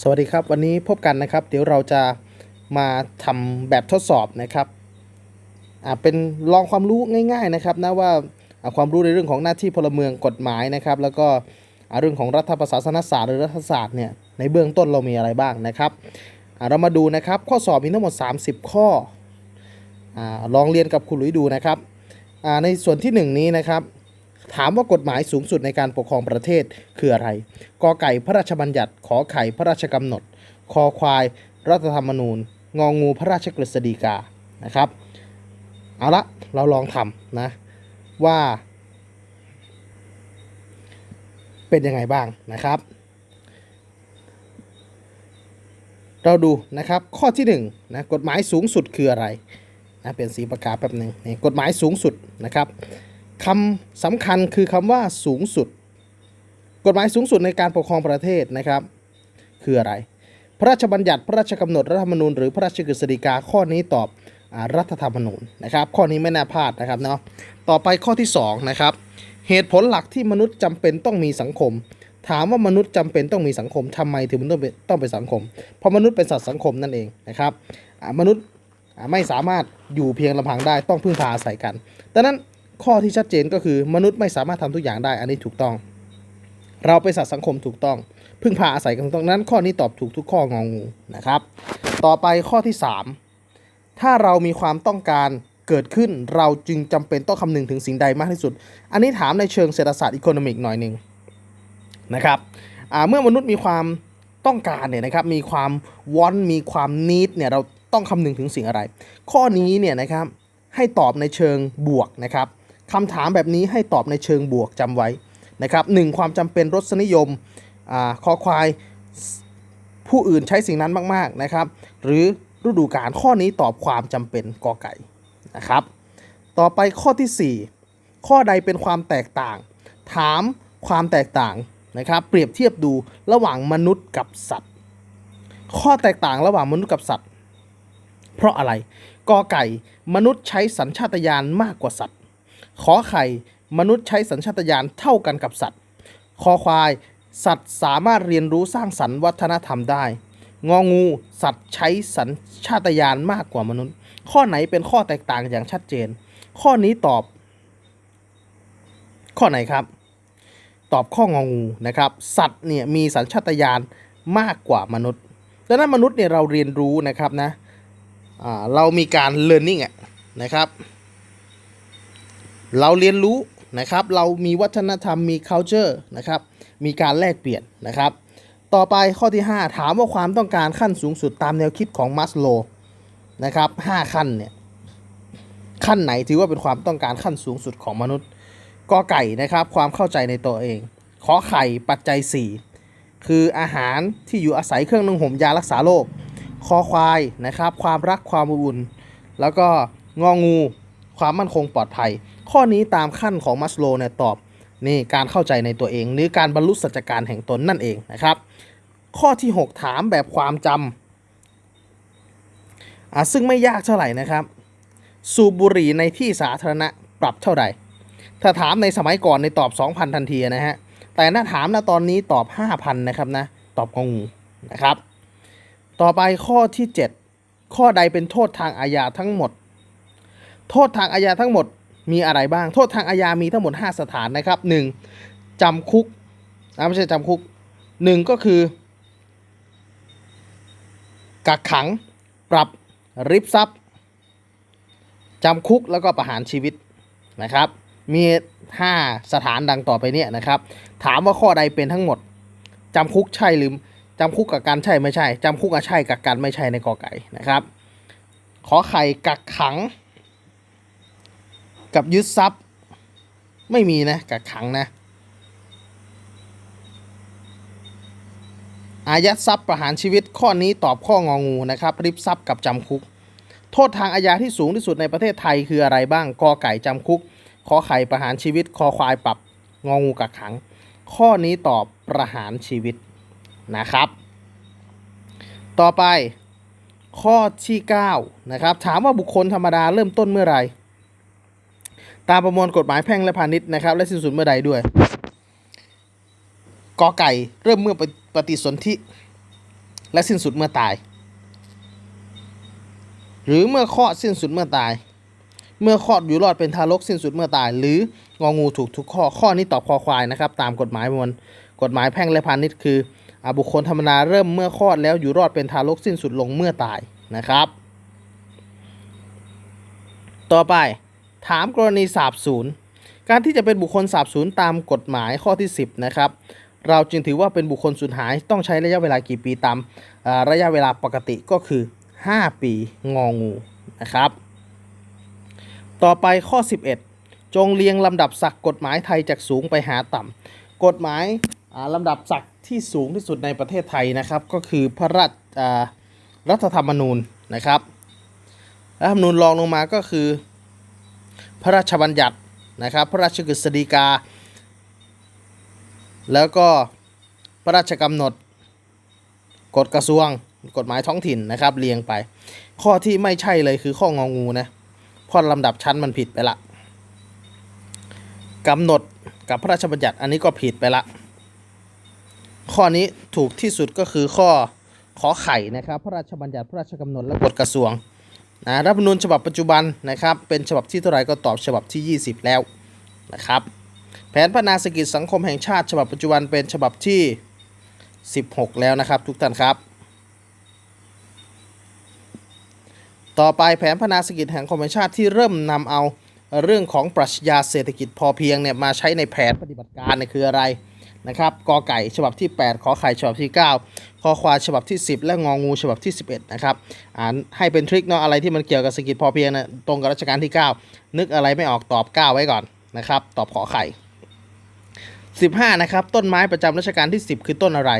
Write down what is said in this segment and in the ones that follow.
สวัสดีครับ วันนี้พบกันนะครับ เดี๋ยวเราจะมาทำแบบทดสอบนะครับอ่าเป็นลองความรู้ง่าย ๆนะครับนะว่าความรู้ในเรื่องของหน้าที่พลเมืองกฎหมายนะครับ แล้วก็เรื่องของรัฐประศาสนศาสตร์หรือรัฐศาสตร์เนี่ยในเบื้องต้นเรามีอะไรบ้างนะครับอ่าเรามาดูนะครับ ข้อสอบมีทั้งหมด 30 ข้ออาลองเรียนกับคุณหลุยดูนะครับอ่าในส่วนที่หนึ่งนี้นะครับ ถามว่ากฎหมายสูงสุดในการปกครองประเทศคืออะไร กอไก่พระราชบัญญัติ ขอไข่พระราชกำหนด คอควาย รัฐธรรมนูญ งองงูพระราชกฤษฎีกา นะครับ เอาละ เราลองทำนะ ว่า เป็นยังไงบ้างนะครับ เราดูนะครับ ข้อที่1นงนะกฎหมายสูงสุดคืออะไรนะเป็นสีประกาศแป๊บหนึ่งนี่กฎหมายสูงสุดนะครับ คำสำคัญคือคำว่าสูงสุด กฎหมายสูงสุดในการปกครองประเทศนะครับ คืออะไร พระราชบัญญัติพระราชกำหนดรัฐธรรมนูญหรือพระราชกฤษฎีกาข้อนี้ตอบอรัฐธรรมนูญนะครับ ข้อนี้ไม่น่าพลาดนะครับเนาะต่อไปข้อที่2นะครับเหตุผลหลักที่มนุษย์จำเป็นต้องมีสังคม ถามว่ามนุษย์จำเป็นต้องมีสังคมทำไมถึงมันต้องเป็นต้องเป็นสังคม เพราะมนุษย์เป็นสัตว์สังคมนั่นเองนะครับมนุษย์ไม่สามารถอยู่เพียงลำพังได้ต้องพึ่งพาอาศัยกันดังนั้น ข้อที่ชัดเจนก็คือมนุษย์ไม่สามารถทำทุกอย่างได้ อันนี้ถูกต้อง เราเป็นสัตว์สังคมถูกต้อง พึ่งพาอาศัยกันต้องนั้น ข้อนี้ตอบถูกทุกข้ององูนะครับ ต่อไปข้อที่ 3 ถ้าเรามีความต้องการเกิดขึ้นเราจึงจำเป็นต้องคำนึงถึงสิ่งใดมากที่สุด อันนี้ถามในเชิงเศรษฐศาสตร์อีโคโนมิกหน่อยหนึ่งนะครับเมื่อมนุษย์มีความต้องการเนี่ยนะครับมีความวอนมีความนิดเนี่ยเราต้องคำนึงถึงสิ่งอะไร ข้อนี้เนี่ยนะครับให้ตอบในเชิงบวกนะครับ คำถามแบบนี้ให้ตอบในเชิงบวกจำไว้นะครับหนึ่งความจำเป็นรสนิยมอ่าคอควายผู้อื่นใช้สิ่งนั้นมากๆนะครับ หรือฤดูกาลข้อนี้ตอบความจำเป็นกอไก่นะครับ ต่อไปข้อทีสี่ 4 ข้อใดเป็นความแตกต่าง ถามความแตกต่างนะครับเปรียบเทียบดูระหว่างมนุษย์กับสัตว์ ข้อแตกต่างระหว่างมนุษย์กับสัตว์ เพราะอะไรกอไก่ มนุษย์ใช้สัญชาตญาณมากกว่าสัตว์ ขอไข่ มนุษย์ใช้สัญชาตญาณเท่ากันกับสัตว์ คอควาย สัตว์สามารถเรียนรู้สร้างสรรค์วัฒนธรรมได้ งองู สัตว์ใช้สัญชาตญาณมากกว่ามนุษย์ ข้อไหนเป็นข้อแตกต่างอย่างชัดเจน ข้อนี้ตอบ ข้อไหนครับ ตอบข้ององูนะครับ สัตว์เนี่ยมีสัญชาตญาณมากกว่ามนุษย์ดังนั้นมนุษย์เนี่ยเราเรียนรู้นะครับนะเรามีการ learning อะนะครับ เราเรียนรู้นะครับ เรามีวัฒนธรรมมี culture นะครับ มีการแลกเปลี่ยนนะครับ ต่อไปข้อที่ 5 ถามว่าความต้องการขั้นสูงสุดตามแนวคิดของมัสโลนะครับ5ขั้นเนี่ย ขั้นไหนถือว่าเป็นความต้องการขั้นสูงสุดของมนุษย์กอไก่นะครับ ความเข้าใจในตัวเองขอไข่ปัจจัย 4 คืออาหารที่อยู่อาศัยเครื่องนึ่งห่มยารักษาโรคคอควายนะครับ ความรักความอบอุ่น แล้วก็งองู ความมั่นคงปลอดภัย ข้อนี้ตามขั้นของมัสโลเนี่ยตอบนี่การเข้าใจในตัวเอง หรือการบรรลุสัจการแห่งตนนั่นเองนะครับ ข้อที่ 6 ถามแบบความจำอะซึ่งไม่ยากเท่าไหร่นะครับ สูบบุหรี่ในที่สาธารณะปรับเท่าไหร่ ถ้าถามในสมัยก่อนในตอบ 2,000 ทันทีนะฮะ แต่ถ้าถามนะตอนนี้ตอบ 5,000 นะครับนะ ตอบงองูนะครับ ต่อไปข้อที่ 7 ข้อใดเป็นโทษทางอาญาทั้งหมด โทษทางอาญาทั้งหมด มีอะไรบ้าง โทษทางอาญามีทั้งหมด 5 สถานนะครับ 1. จำคุกอ่าไม่ใช่จำคุก 1 ก็คือ กักขัง ปรับ ริบทรัพย์จำคุกแล้วก็ประหารชีวิตนะครับ มี 5 สถานดังต่อไปเนี่ยนะครับ ถามว่าข้อใดเป็นทั้งหมดจำคุกใช่หรือจำคุกกับการใช่ไม่ใช่จำคุกกับใช่กับการไม่ใช่ในกอไก่นะครับ ขอไข่กักขัง กับยึดทรัพย์ ไม่มีนะกักขังนะ อายัดทรัพย์ประหารชีวิตข้อนี้ตอบข้ององูนะครับริบทรัพย์กับจำคุก โทษทางอาญาที่สูงที่สุดในประเทศไทยคืออะไรบ้างกอไก่จำคุกขอไข่ประหารชีวิตคอควายปรับงองูกักขัง ข้อนี้ตอบประหารชีวิตนะครับ ต่อไปข้อที่ 9 นะครับ ถามว่าบุคคลธรรมดาเริ่มต้นเมื่อไหร ตามประมวลกฎหมายแพ่งและพาณิชย์นะครับ และสิ้นสุดเมื่อใดด้วยกอไก่เริ่มเมื่อปฏิสนธิและสิ้นสุดเมื่อตาย หรือเมื่อคลอดสิ้นสุดเมื่อตาย เมื่อคลอดอยู่รอดเป็นทารกสิ้นสุดเมื่อตาย หรืององูถูกทุกข้อข้อนี้ตอบคอควายนะครับ ตามกฎหมายมวลกฎหมายแพ่งและพาณิชย์คืออาบุคคลธรรมดาเริ่มเมื่อคลอดแล้วอยู่รอดเป็นทารกสิ้นสุดลงเมื่อตายนะครับ ต่อไป ถามกรณีสาบสูญการที่จะเป็นบุคคลสาบสูญตามกฎหมายข้อที่ 10 นะครับ เราจึงถือว่าเป็นบุคคลสูญหายต้องใช้ระยะเวลากี่ปีตามระยะเวลาปกติก็คือ 5 ปีงองูนะครับ ต่อไปข้อ 11 จงเรียงลำดับศักดิ์กฎหมายไทยจากสูงไปหาต่ำกฎหมายาลำดับศักดิ์ที่สูงที่สุดในประเทศไทยนะครับ ก็คือพระราชรัฐธรรมนูญนะครับรัฐธรรมนูญรองลงมาก็คือ พระราชบัญญัตินะครับ พระราชกฤษฎีกา แล้วก็พระราชกำหนด กฎกระทรวง กฎหมายท้องถิ่นนะครับเรียงไป ข้อที่ไม่ใช่เลยคือข้ององูนะเพราะลำดับชั้นมันผิดไปละกำหนดกับพระราชบัญญัติอันนี้ก็ผิดไปละ ข้อนี้ถูกที่สุดก็คือข้อขอไข่นะครับ พระราชบัญญัติพระราชกำหนดและกฎกระทรวง นะรัฐธรรมนูญฉบับปัจจุบันนะครับเป็นฉบับที่เท่าไหร่ก็ตอบฉบับที่ 20 แล้วนะครับแผนพัฒนาเศรษฐกิจสังคมแห่งชาติ ฉบับปัจจุบันเป็นฉบับที่ 16 แล้วนะครับ ทุกท่านครับ ต่อไปแผนพัฒนาเศรษฐกิจแห่งคมแห่งชาติที่เริ่มนำเอาเรื่องของปรัชญาเศรษฐกิจพอเพียงเนี่ยมาใช้ในแผนปฏิบัติการเนี่ยคืออะไรนะครับกอไก่ฉบับที่ 8 ขอไข่ฉบับที่ 9 คอควายฉบับที่ 10 และงองูฉบับที่ 11 นะครับอ่านให้เป็นทริคเนาะอะไรที่มันเกี่ยวกับเศรษฐกิจพอเพียงนะตรงกับรัชกาลที่ 9 นึกอะไรไม่ออกตอบ 9 ไว้ก่อนนะครับ ตอบขอไข่ 15 นะครับ ต้นไม้ประจำรัชกาลที่ 10 คือต้นอะไร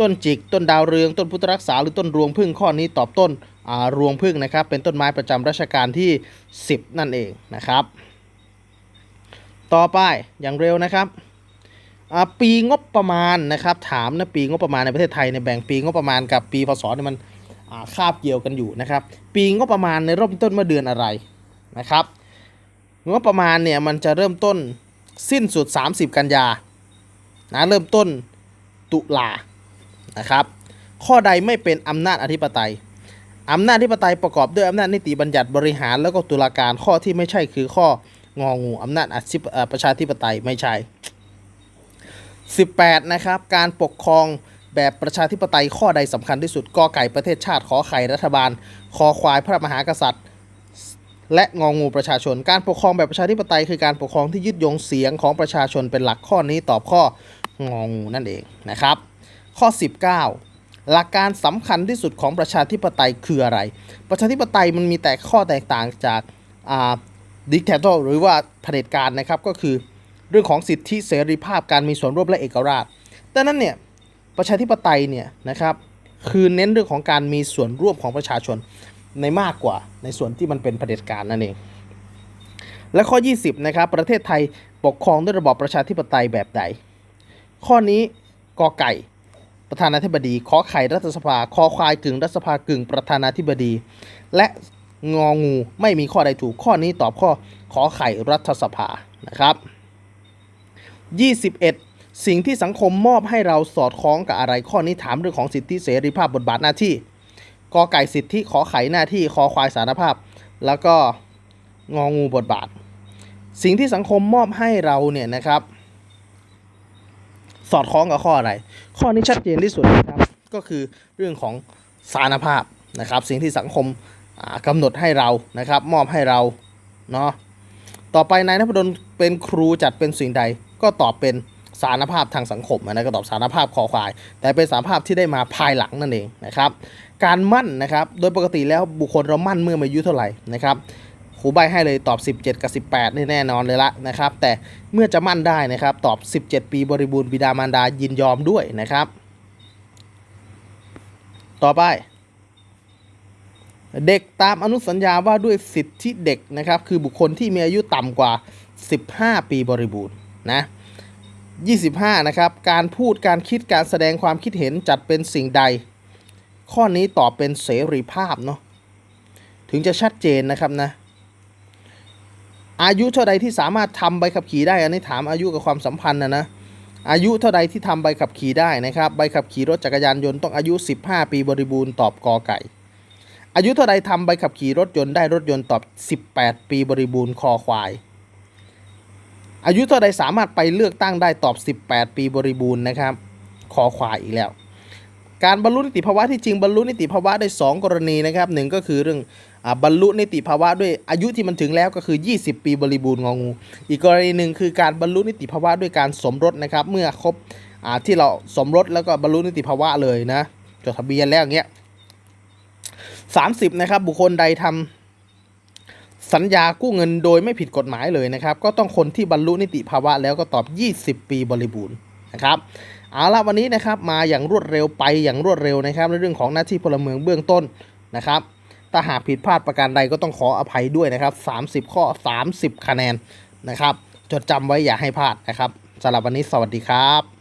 ต้นจิก ต้นดาวเรือง ต้นพุทธรักษา หรือต้นรวงพึ่งข้อนี้ตอบต้นรวงพึ่งนะครับ เป็นต้นไม้ประจำรัชกาลที่ 10 นั่นเองนะครับ ต่อไปอย่างเร็วนะครับ ปีงบประมาณนะครับ ถามนะปีงบประมาณในประเทศไทยเนี่ยแบ่งปีงบประมาณกับปีพศเนี่ยมันคาบเกี่ยวกันอยู่นะครับ ปีงบประมาณในเริ่มต้นเมื่อเดือนอะไรนะครับงบประมาณเนี่ยมันจะเริ่มต้นสิ้นสุด 30 กันยานะเริ่มต้นตุลานะครับ ข้อใดไม่เป็นอำนาจอธิปไตยอำนาจอธิปไตยประกอบด้วยอำนาจนิติบัญญัติบริหารแล้วก็ตุลาการข้อที่ไม่ใช่คือข้ององูอำนาจอธิประชาธิปไตยไม่ใช่ 18 นะครับ การปกครองแบบประชาธิปไตยข้อใดสำคัญที่สุดกอไก่ประเทศชาติขอไข่รัฐบาล คอควายพระมหากษัตริย์ และงองูประชาชน การปกครองแบบประชาธิปไตยคือการปกครองที่ยึดโยงเสียงของประชาชนเป็นหลักข้อนี้ตอบข้ององูนั่นเองนะครับ ข้อ 19 หลักการสำคัญที่สุดของประชาธิปไตยคืออะไร ประชาธิปไตยมันมีแต่ข้อแตกต่างจากดิกเตอร์หรือว่าเผด็จการนะครับก็คือ เรื่องของสิทธิเสรีภาพการมีส่วนร่วมและเอกราชดังนั้นเนี่ยประชาธิปไตยเนี่ยนะครับคือเน้นเรื่องของการมีส่วนร่วมของประชาชนในมากกว่าในส่วนที่มันเป็นเผด็จการนั่นเอง และข้อ 20นะครับประเทศไทยปกครองด้วยระบอบประชาธิปไตยแบบใด ข้อนี้กอไก่ ประธานาธิบดีขอไข่รัฐสภาคอควายกึ่งรัฐสภากึ่งประธานาธิบดี และงองูไม่มีข้อใดถูกข้อนี้ตอบข้อขอไข่รัฐสภานะครับ 21 สิ่งที่สังคมมอบให้เราสอดคล้องกับอะไรข้อนี้ถามเรื่องของสิทธิเสรีภาพบทบาทหน้าที่กอไก่สิทธิขอไข่หน้าที่คอควายสารภาพ แล้วก็งองูบทบาท สิ่งที่สังคมมอบให้เราเนี่ยนะครับ สอดคล้องกับข้ออะไร ข้อนี้ชัดเจนที่สุดนะครับก็คือเรื่องของสารภาพนะครับ สิ่งที่สังคมอ่ากำหนดให้เรานะครับ มอบให้เราเนาะต่อไปนายนพดลเป็นครูจัดเป็นสิ่งใด ก็ตอบเป็นสารภาพทางสังคมนะก็ตอบสารภาพคอควาย แต่เป็นสารภาพที่ได้มาภายหลังนั่นเองนะครับการมั่นนะครับโดยปกติแล้วบุคคลเรามั่นเมื่อมาอายุเท่าไหร่นะครับครูใบให้เลยตอบ 17 กับ 18นี่แน่นอนเลยละนะครับ แต่เมื่อจะมั่นได้นะครับ ตอบ 17 ปีบริบูรณ์บิดามารดายินยอมด้วยนะครับ ต่อไป เด็กตามอนุสัญญาว่าด้วยสิทธิเด็กนะครับ คือบุคคลที่มีอายุต่ำกว่า 15 ปีบริบูรณ์ นะ25 นะครับ การพูดการคิดการแสดงความคิดเห็นจัดเป็นสิ่งใด ข้อนี้ตอบเป็นเสรีภาพเนาะถึงจะชัดเจนนะครับนะ อายุเท่าใดที่สามารถทำใบขับขี่ได้ อันนี้ถามอายุกับความสัมพันธ์นะนะ อายุเท่าใดที่ทำใบขับขี่ได้นะครับ ใบขับขี่รถจักรยานยนต์ต้องอายุ 15 ปีบริบูรณ์ตอบกอไก่ อายุเท่าใดทำใบขับขี่รถยนต์ได้รถยนต์ตอบ 18 ปีบริบูรณ์คอควาย อายุเท่าใดสามารถไปเลือกตั้งได้ตอบ 18 ปีบริบูรณ์นะครับคอควายอีกแล้ว การบรรลุนิติภาวะที่จริงบรรลุนิติภาวะได้ 2 กรณีนะครับหนึ่งก็คือเรื่องอบรรลุนิติภาวะด้วยอายุที่มันถึงแล้วก็คือ 20 ปีบริบูรณ์งองู อีกกรณีหนึ่งคือการบรรลุนิติภาวะด้วยการสมรสนะครับ เมื่อครบอที่เราสมรสแล้วก็บรรลุนิติภาวะเลยนะจดทะเบียนแล้วอย่างเงี้ย30นะครับบุคคลใดทำ สัญญากู้เงินโดยไม่ผิดกฎหมายเลยนะครับ ก็ต้องคนที่บรรลุนิติภาวะแล้วก็ตอบ 20 ปีบริบูรณ์นะครับเอาละวันนี้นะครับมาอย่างรวดเร็วไปอย่างรวดเร็วนะครับ ในเรื่องของหน้าที่พลเมืองเบื้องต้นนะครับ ถ้าหากผิดพลาดประการใดก็ต้องขออภัยด้วยนะครับ 30 ข้อ 30 คะแนนนะครับ จดจำไว้อย่าให้พลาดนะครับสำหรับวันนี้สวัสดีครับ